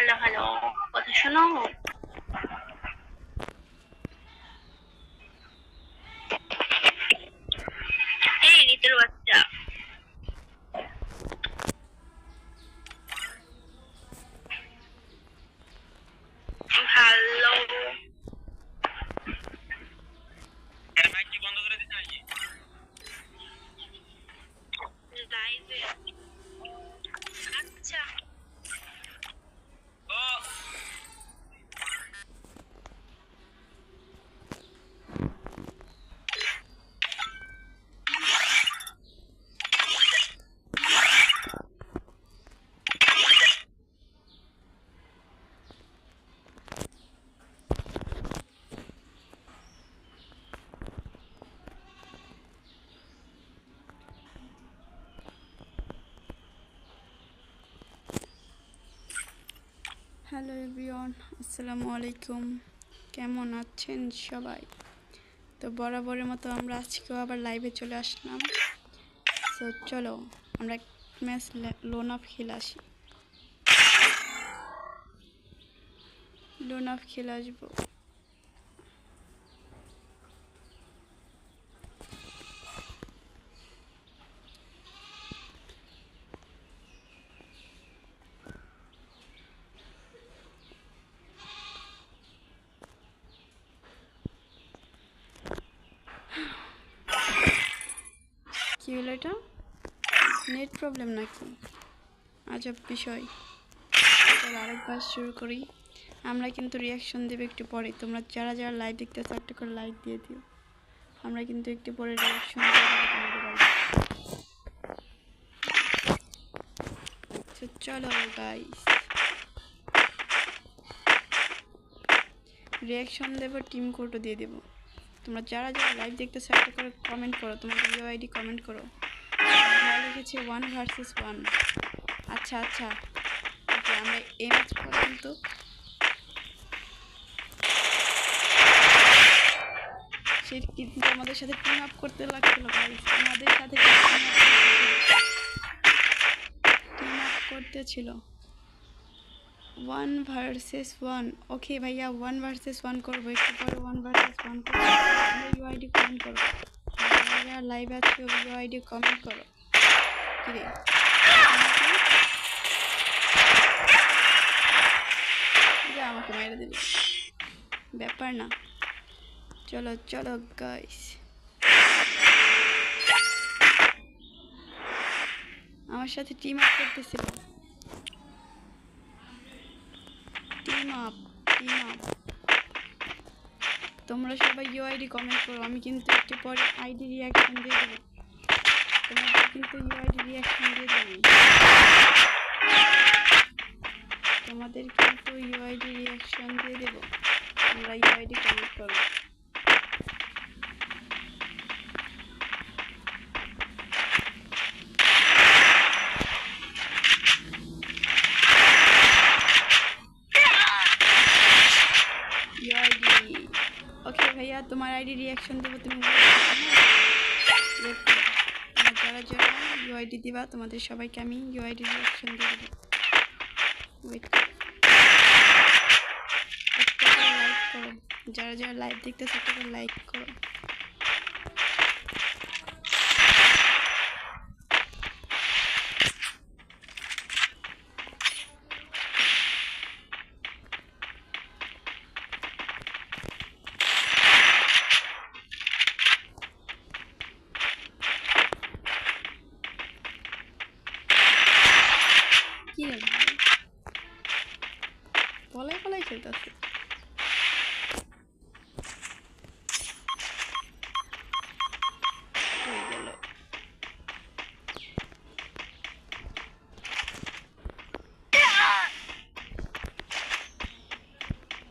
mahalakan ako. Patasyon ako. Hello everyone, আসসালামু আলাইকুম। কেমন আছেন সবাই? তো বরাবরের মতো আমরা আজকেও আবার লাইভে চলে আসলাম। তো চলো, আমরা ম্যাচ লোন অফ খেল আসি। লোন অফ খেলে আসব। কী হলো এটা? নেট প্রবলেম নাকি? আজব বিষয়। আরেকবার শুরু করি। আমরা কিন্তু রিয়াকশন দেবে একটু পরে। তোমরা যারা যারা লাইভ দেখতেছো একটা করে লাইক দিয়ে দিও। আমরা কিন্তু একটু পরে রিয়াকশন চলো গাইস রিয়াকশন দেবো টিম কোডও দিয়ে দেবো। তোমরা যারা যারা লাইভ দেখতেছো, একটা করে কমেন্ট করো, তোমার ভিডিও আইডি কমেন্ট করো। ভালো লিখেছে ওয়ান ভার্সেস ওয়ান আচ্ছা আচ্ছা। ওকে, আমরা এই ম্যাচ পর্যন্ত সে কিন্তু আমাদের সাথে টিম আপ করতে লাগছিল আমাদের সাথে টিম আপ করতেছিল ওয়ান ভার্সেস ওয়ান ওকে ভাইয়া ওয়ান ভার্সেস ওয়ান করব, একটু পরে ওয়ান ভার্সেস ওয়ান করব ইউআইডি কমেন্ট করো যারা লাইভ আছে ইউআইডি কমেন্ট করো। কিরে আমাকে মেরে দিল। ব্যাপার না। চলো চলো গাইস আমার সাথে টিম আপ করতেছিল। তোমরা সবাই ইউ আইডি কমেন্ট করো, আমি কিন্তু একটু পরে আইডি রিয়াকশন দিয়ে দেবো। তোমাদের কিন্তু ইউ আইডি রিয়াকশন দিয়ে দেবো। তোমাদের কিন্তু ইউ আইডি রিয়াকশন দিয়ে দেবো। তোমরা ইউ আইডি কমেন্ট করো ইউআইডি ওকে ভাইয়া তোমার রিয়াকশন দেবো তুমি যারা যারা ইউআইডি দিবা, তোমাদের সবাইকে আমি ইউআইডি অপশন দিয়ে দেবো। যারা যারা লাইভ দেখতেছে, একটা লাইক করো। কি রে? ভাই খেলতেছে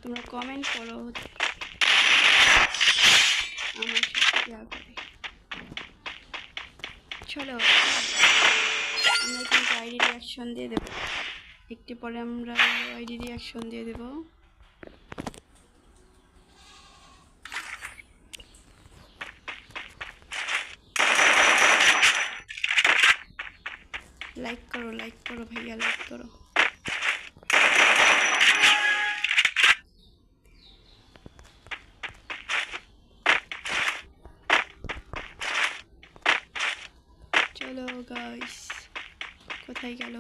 তোমরা কমেন্ট করো আমার সাথে দেওয়া করে চলো আমরা কিন্তু আইডি রিয়াকশন দিয়ে দেবো। একটি পরে আমরা আইডি রিয়াকশন দিয়ে দেবো। লাইক করো লাইক করো ভাইয়া লাইক করো চলো গাইস কোথায় গেল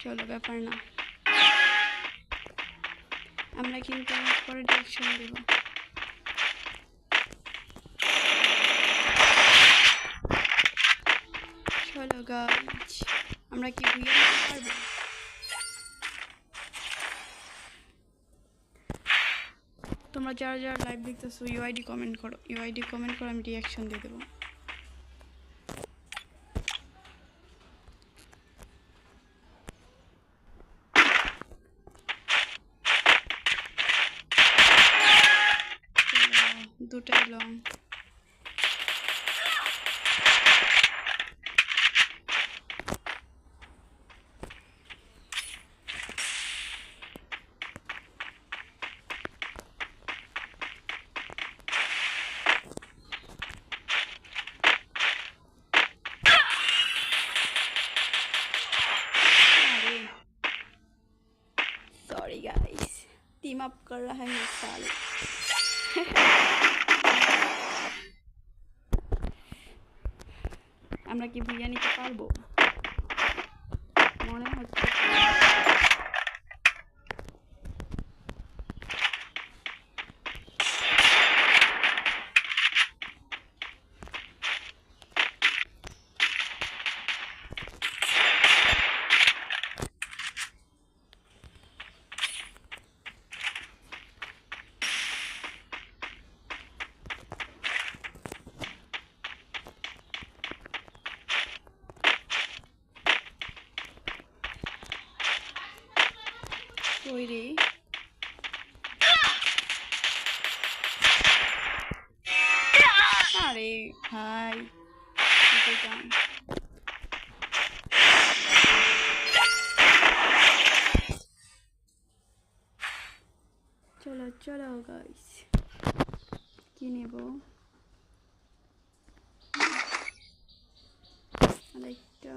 চলো ব্যাপার না আমরা কিন্তু পরে ডিরেকশন দেব চলো গাইজ আমরা কি ভুইয়া পারব তোমরা যারা যারা লাইভ দেখতেছো ইউআইডি কমেন্ট করো। ইউআইডি কমেন্ট করো আমি রিয়াকশন দিয়ে দেবো। দুটাই লং टीम अप कर रहा है साले আমরা কি ভুইয়া নিতে পারবো মনে হচ্ছে চলো গাইস কি নেব আরেকটা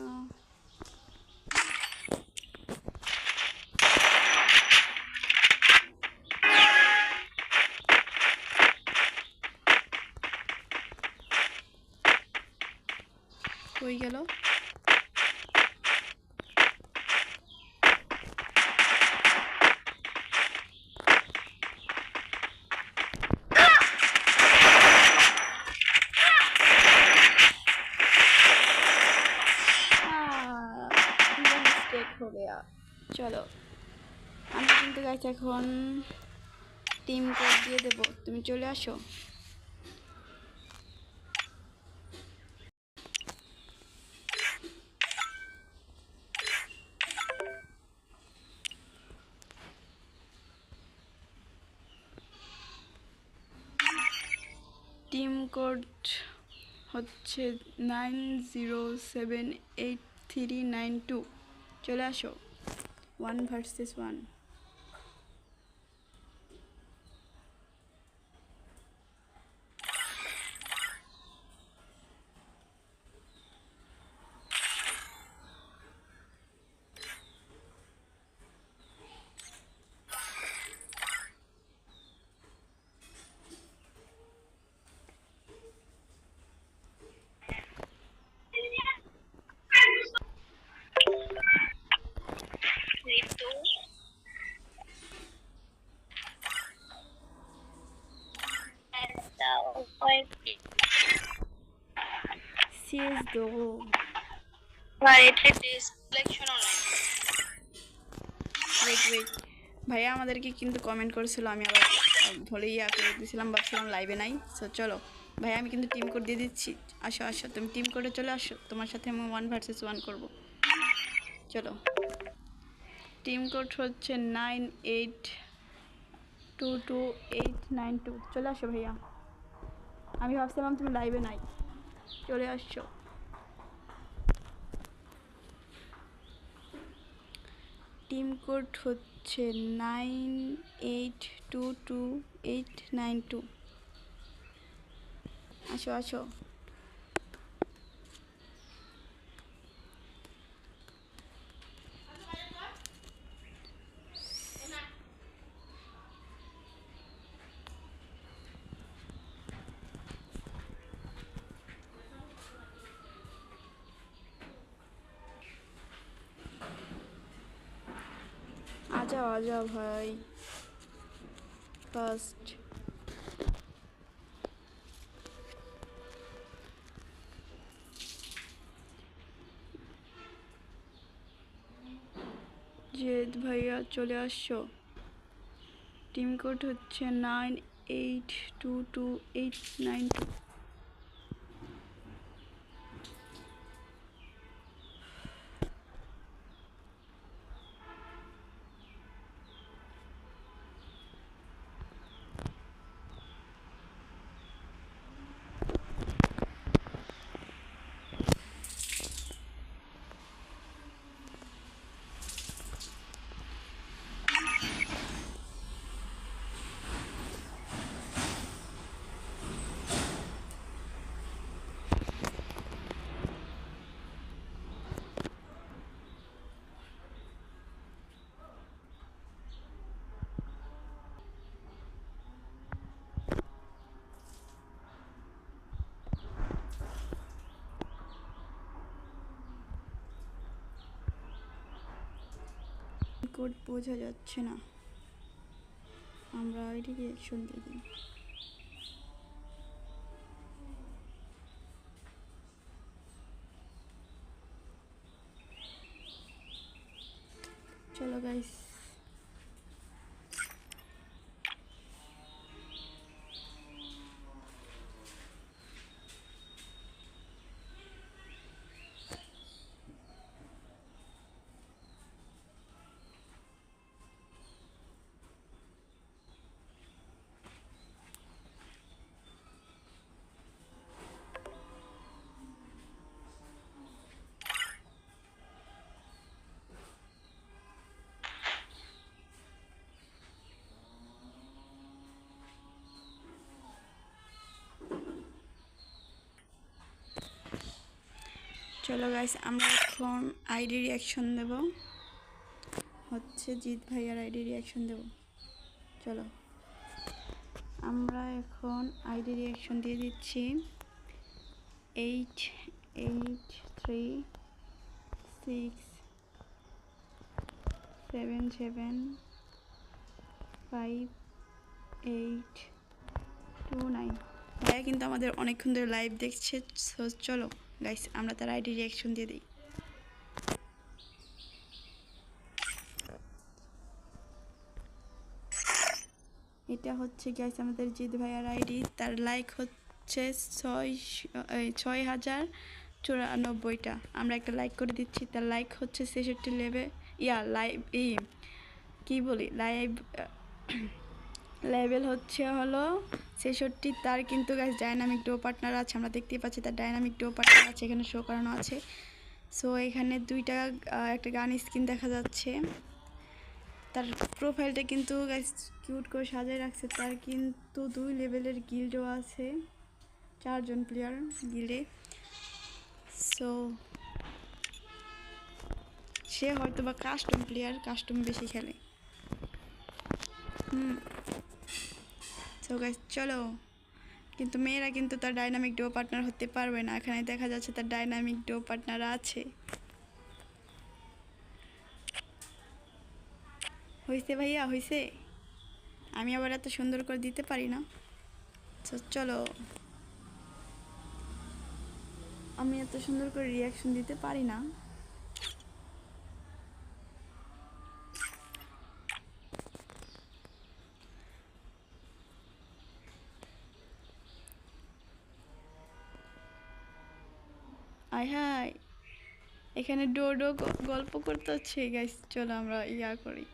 কই গেল এখন টিম কোড দিয়ে দেবো। তুমি চলে আসো। টিম কোড হচ্ছে nine zero seven eight three nine two. চলে আসো। ওয়ান ভার্সেস ওয়ান ঋতু একটা উপায় কি? ডিসপ্লেকশনও নাই ওয়েট ওয়েট ভাইয়া আমাদেরকে কিন্তু কমেন্ট করেছিল আমি আবার ভুলে ইয়া করে দিয়েছিলাম ভাবছিলাম লাইভে নাই। সো চলো। ভাইয়া আমি কিন্তু টিম কোড দিয়ে দিচ্ছি। আসো আসো তুমি টিম কোডে চলে আসো। তোমার সাথে আমি ওয়ান ভার্সেস ওয়ান করব। চলো। টিম কোড হচ্ছে nine eight two two eight nine two চলে আসো ভাইয়া। আমি ভাবছিলাম তুমি লাইভে নাই। চলে আসছো। টিম কোড হচ্ছে nine eight two two eight nine two. আসো আসো। আজা আজা ভাই। ফার্স্ট জেদ ভাইয়া, চলে আসছো। টিম কোড হচ্ছে nine eight two two eight nine two code বোঝা যাচ্ছে না। আমরা আইডি রিয়াকশন দিয়ে দিই। চলো গাইস চলো গাইস আমরা এখন আইডি রিয়াকশন দেব। হচ্ছে জিৎ ভাইয়ার আইডি রিয়াকশন দেব। চলো। আমরা এখন আইডি রিয়াকশন দিয়ে দিচ্ছি। Eight eight three six seven seven five eight two nine ভাইয়া কিন্তু আমাদের অনেকক্ষণ ধরে লাইভ দেখছে চলো। গাইস আমরা তার আইডি রিয়াকশন দিয়ে দিই। এটা হচ্ছে গাইস আমাদের জিৎ ভাইয়ার আইডি তার লাইক হচ্ছে ছয় ছয় হাজার চুরানব্বইটা। আমরা একটা লাইক করে দিচ্ছি। তার লাইক হচ্ছে ছেষট্টি লেভে ইয়া লাইভ ই, কী বলি? লাইভ লেভেল হচ্ছে হলো ছেষট্টি তার কিন্তু গাছ ডায়নামিক ডো পার্টনার আছে, আমরা দেখতেই পাচ্ছি তার ডায়নামিক ডো পার্টনার আছে, এখানে শো করানো আছে। সো এখানে দুইটা একটা গান স্কিন দেখা যাচ্ছে। তার প্রোফাইলটা কিন্তু গাছ কিউট করে সাজায় রাখছে, তার কিন্তু দুই লেভেলের গিল্ডও আছে, চারজন প্লেয়ার গিল্ডে সো সে হয়তো বা কাস্টম প্লেয়ার কাস্টম বেশি খেলে। হুম। সো গাইস চলো। কিন্তু মেয়েরা কিন্তু তার ডাইনামিক ডো পার্টনার হতে পারবে না। এখানে দেখা যাচ্ছে তার ডাইনামিক ডো পার্টনার আছে। হয়েছে ভাইয়া হয়েছে আমি আবার এত সুন্দর করে দিতে পারি না। চলো। আমি এত সুন্দর করে রিয়াকশন দিতে পারি না। আয় হাই এখানে ডোডো ডো গল্প করতে হচ্ছে গাইস চলো আমরা ইয়া করি।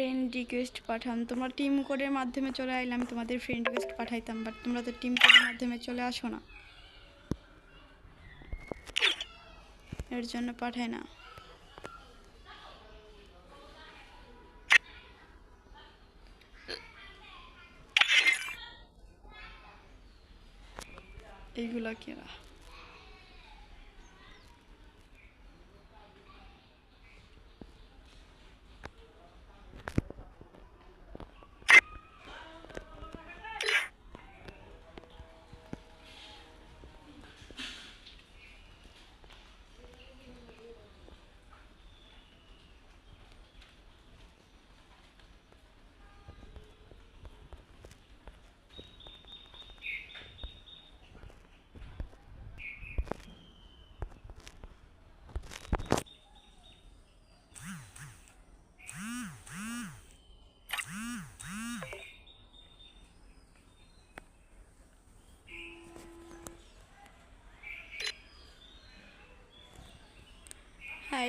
ফ্রেন্ড রিকোয়েস্ট পাঠান তোমরা টিম কোডের মাধ্যমে চলে আসলে আমি তোমাদের ফ্রেন্ড রিকোয়েস্ট পাঠাইতাম বাট তোমরা তো টিম কোডের মাধ্যমে চলে আসো না। এর জন্য পাঠায় না। এইগুলো কেনা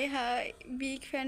हाँ हाय बिग फ़ैन